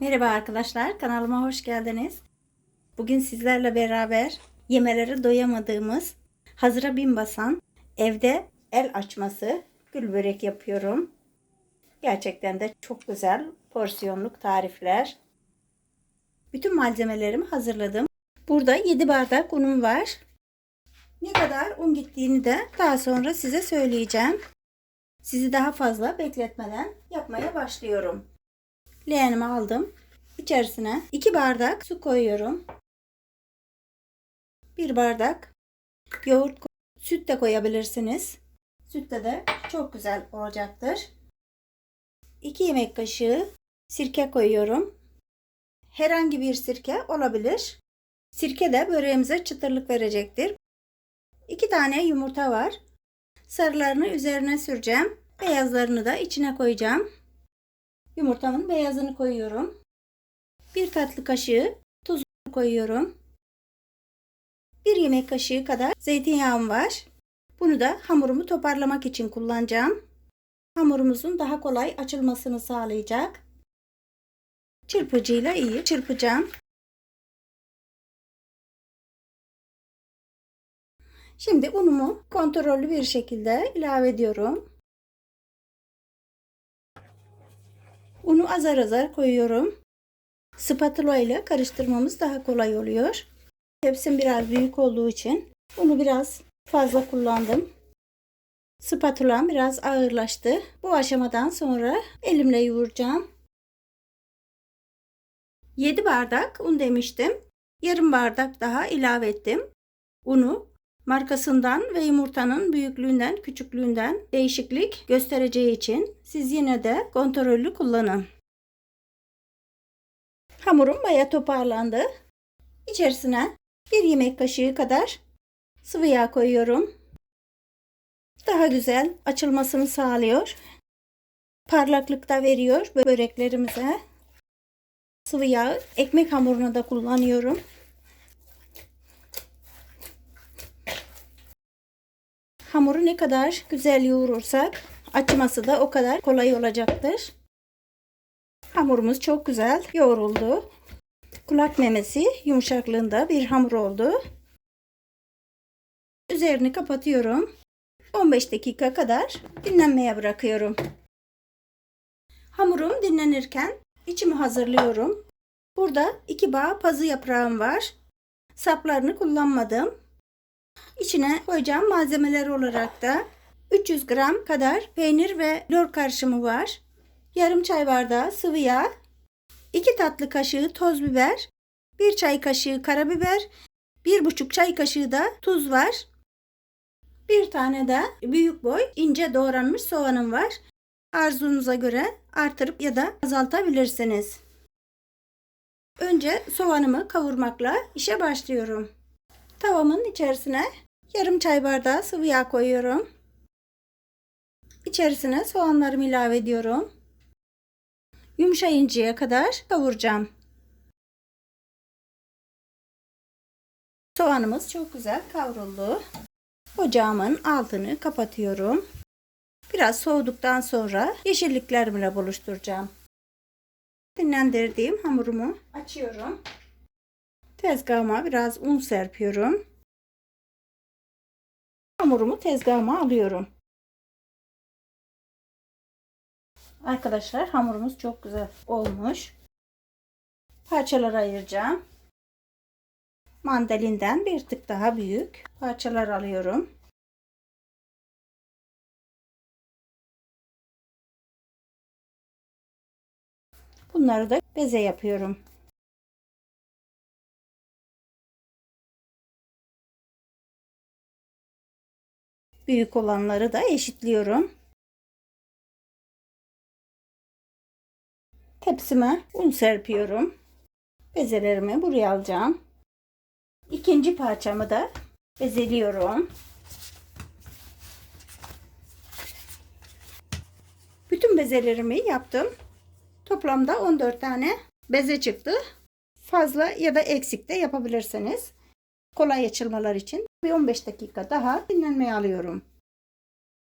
Merhaba arkadaşlar, kanalıma hoş geldiniz. Bugün sizlerle beraber yemeleri doyamadığımız hazıra bin basan evde el açması gül börek yapıyorum. Gerçekten de çok güzel porsiyonluk tarifler. Bütün malzemelerimi hazırladım. Burada 7 bardak unum var. Ne kadar un gittiğini de daha sonra size söyleyeceğim. Sizi daha fazla bekletmeden yapmaya başlıyorum. Leğenimi aldım. İçerisine 2 bardak su koyuyorum. 1 bardak yoğurt, süt de koyabilirsiniz. Sütle de çok güzel olacaktır. 2 yemek kaşığı sirke koyuyorum. Herhangi bir sirke olabilir. Sirke de böreğimize çıtırlık verecektir. 2 tane yumurta var. Sarılarını üzerine süreceğim. Beyazlarını da içine koyacağım. Yumurtamın beyazını koyuyorum. Bir tatlı kaşığı tuz koyuyorum. Bir yemek kaşığı kadar zeytinyağım var. Bunu da hamurumu toparlamak için kullanacağım. Hamurumuzun daha kolay açılmasını sağlayacak. Çırpıcıyla iyi çırpacağım. Şimdi unumu kontrollü bir şekilde ilave ediyorum. Unu azar azar koyuyorum. Spatula ile karıştırmamız daha kolay oluyor. Tepsim biraz büyük olduğu için unu biraz fazla kullandım. Spatulam biraz ağırlaştı. Bu aşamadan sonra elimle yoğuracağım. 7 bardak un demiştim. Yarım bardak daha ilave ettim. Unu markasından ve yumurtanın büyüklüğünden, küçüklüğünden değişiklik göstereceği için siz yine de kontrollü kullanın. Hamurum baya toparlandı. İçerisine bir yemek kaşığı kadar sıvı yağ koyuyorum. Daha güzel açılmasını sağlıyor. Parlaklık da veriyor böreklerimize. Sıvı yağı ekmek hamuruna da kullanıyorum. Hamuru ne kadar güzel yoğurursak açması da o kadar kolay olacaktır. Hamurumuz çok güzel yoğruldu. Kulak memesi yumuşaklığında bir hamur oldu. Üzerini kapatıyorum. 15 dakika kadar dinlenmeye bırakıyorum. Hamurum dinlenirken içimi hazırlıyorum. Burada iki bağ pazı yaprağım var. Saplarını kullanmadım. İçine koyacağım malzemeler olarak da 300 gram kadar peynir ve lor karışımı var. Yarım çay bardağı sıvı yağ, 2 tatlı kaşığı toz biber, 1 çay kaşığı karabiber, 1,5 çay kaşığı da tuz var. Bir tane de büyük boy ince doğranmış soğanım var. Arzunuza göre artırıp ya da azaltabilirsiniz. Önce soğanımı kavurmakla işe başlıyorum. Tavamın içerisine yarım çay bardağı sıvı yağ koyuyorum. İçerisine soğanlarımı ilave ediyorum. Yumuşayıncaya kadar kavuracağım. Soğanımız çok güzel kavruldu. Ocağımın altını kapatıyorum. Biraz soğuduktan sonra yeşilliklerimle buluşturacağım. Dinlendirdiğim hamurumu açıyorum. Tezgahıma biraz un serpiyorum. Hamurumu tezgahıma alıyorum. Arkadaşlar hamurumuz çok güzel olmuş. Parçalara ayıracağım. Mandalinden bir tık daha büyük parçalar alıyorum. Bunları da beze yapıyorum. Büyük olanları da eşitliyorum. Tepsime un serpiyorum. Bezelerimi buraya alacağım. İkinci parçamı da bezeliyorum. Bütün bezelerimi yaptım. Toplamda 14 tane beze çıktı. Fazla ya da eksik de yapabilirsiniz. Kolay açılmalar için bir 15 dakika daha dinlenmeye alıyorum.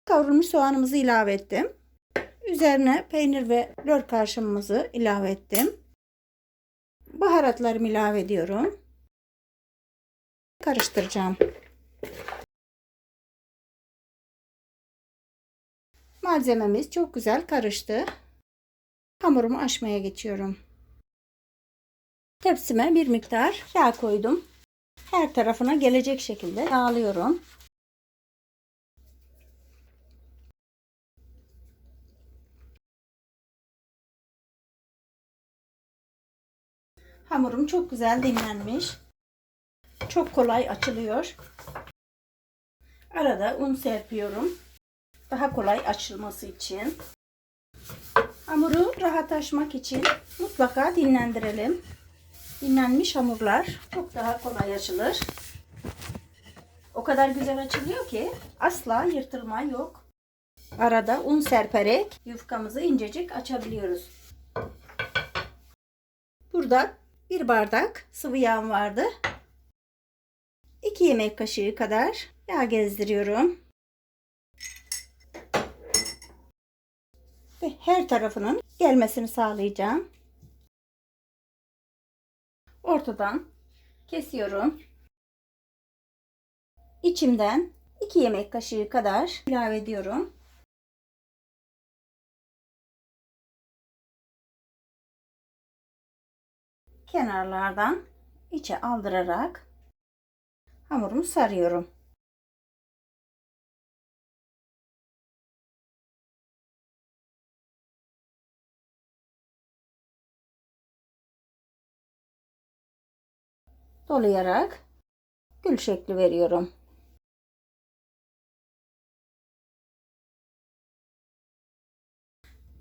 Kavrulmuş soğanımızı ilave ettim. Üzerine peynir ve lor karışımımızı ilave ettim. baharatlarımı ilave ediyorum. Karıştıracağım. Malzememiz çok güzel karıştı. Hamurumu açmaya geçiyorum. Tepsime bir miktar yağ koydum. Her tarafına gelecek şekilde yağlıyorum. Hamurum çok güzel dinlenmiş. Çok kolay açılıyor. Arada un serpiyorum. Daha kolay açılması için. Hamuru rahat açmak için mutlaka dinlendirelim. Dinlenmiş hamurlar çok daha kolay açılır. O kadar güzel açılıyor ki asla yırtılma yok. Arada un serperek yufkamızı incecik açabiliyoruz. Burada bir bardak sıvı yağ vardı. 2 yemek kaşığı kadar yağ gezdiriyorum. Ve her tarafının gelmesini sağlayacağım. Ortadan kesiyorum. İçimden 2 yemek kaşığı kadar ilave ediyorum. Kenarlardan içe aldırarak hamurumu sarıyorum. Dolayarak gül şekli veriyorum.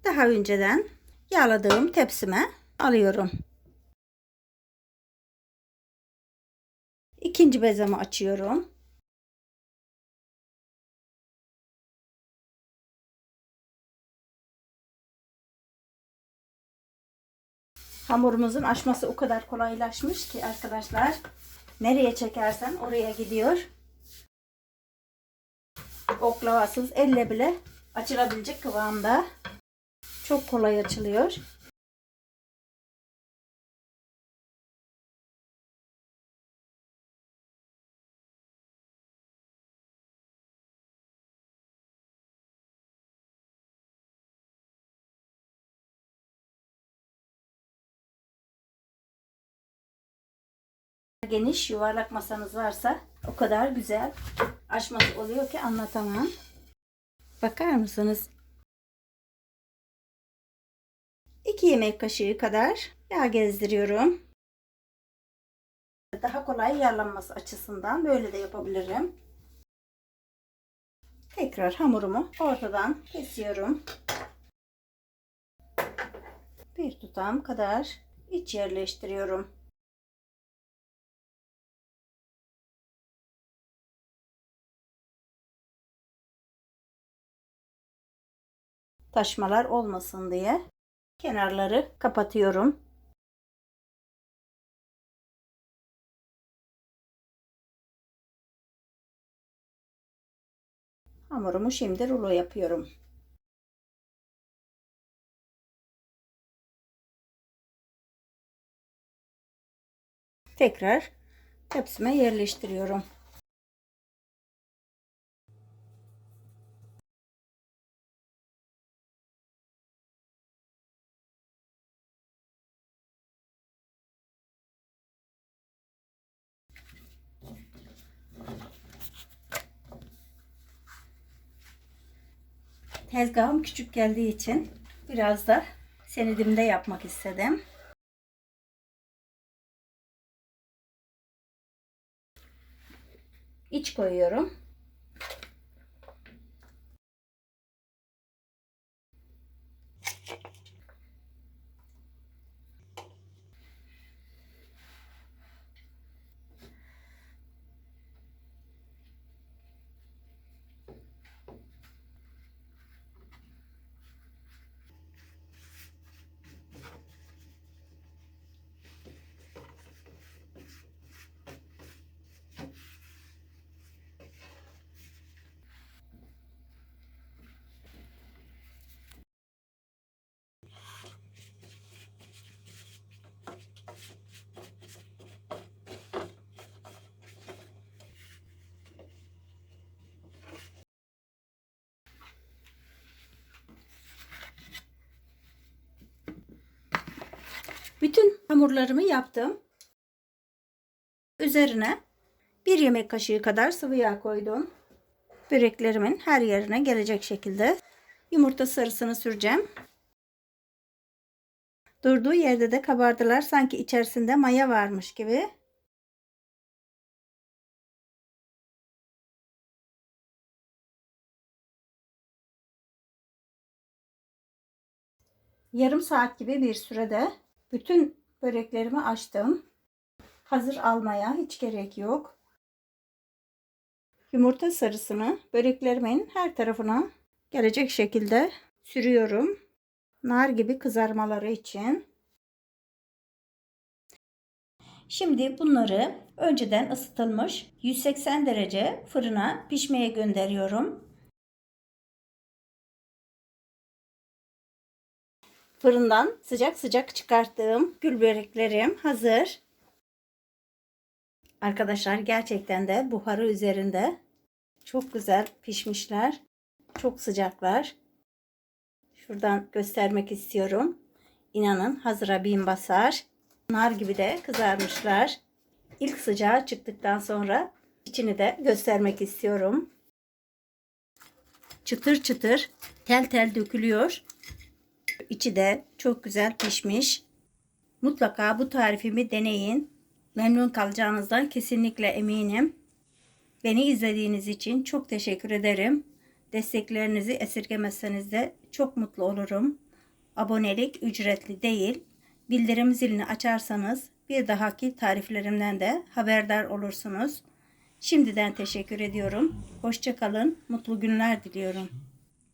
Daha önceden yağladığım tepsime alıyorum. İkinci bezemi açıyorum. Hamurumuzun açması o kadar kolaylaşmış ki arkadaşlar. Nereye çekersen oraya gidiyor. Oklavasız elle bile açılabilecek kıvamda. Çok kolay açılıyor. Geniş yuvarlak masanız varsa o kadar güzel açması oluyor ki anlatamam. Bakar mısınız? 2 yemek kaşığı kadar yağ gezdiriyorum. Daha kolay yağlanması açısından böyle de yapabilirim. Tekrar hamurumu ortadan kesiyorum. Bir tutam kadar iç yerleştiriyorum. Taşmalar olmasın diye kenarları kapatıyorum. Hamurumu şimdi rulo yapıyorum. Tekrar tepsime yerleştiriyorum. Tezgahım küçük geldiği için biraz da senedimde yapmak istedim. İç koyuyorum. Bütün hamurlarımı yaptım. Üzerine bir yemek kaşığı kadar sıvı yağ koydum. Böreklerimin her yerine gelecek şekilde yumurta sarısını süreceğim. Durduğu yerde de kabardılar. Sanki içerisinde maya varmış gibi. Yarım saat gibi bir sürede bütün böreklerimi açtım. Hazır almaya hiç gerek yok. Yumurta sarısını böreklerimin her tarafına gelecek şekilde sürüyorum. Nar gibi kızarmaları için. Şimdi bunları önceden ısıtılmış 180 derece fırına pişmeye gönderiyorum. Fırından sıcak sıcak çıkarttığım gül böreklerim hazır. Arkadaşlar gerçekten de buharı üzerinde çok güzel pişmişler. Çok sıcaklar. Şuradan göstermek istiyorum. İnanın hazıra bin basar. Nar gibi de kızarmışlar. İlk sıcağı çıktıktan sonra içini de göstermek istiyorum. Çıtır çıtır tel tel dökülüyor. İçi de çok güzel pişmiş. Mutlaka bu tarifimi deneyin. Memnun kalacağınızdan kesinlikle eminim. Beni izlediğiniz için çok teşekkür ederim. Desteklerinizi esirgemezseniz de çok mutlu olurum. Abonelik ücretli değil. Bildirim zilini açarsanız bir dahaki tariflerimden de haberdar olursunuz. Şimdiden teşekkür ediyorum. Hoşçakalın. Mutlu günler diliyorum.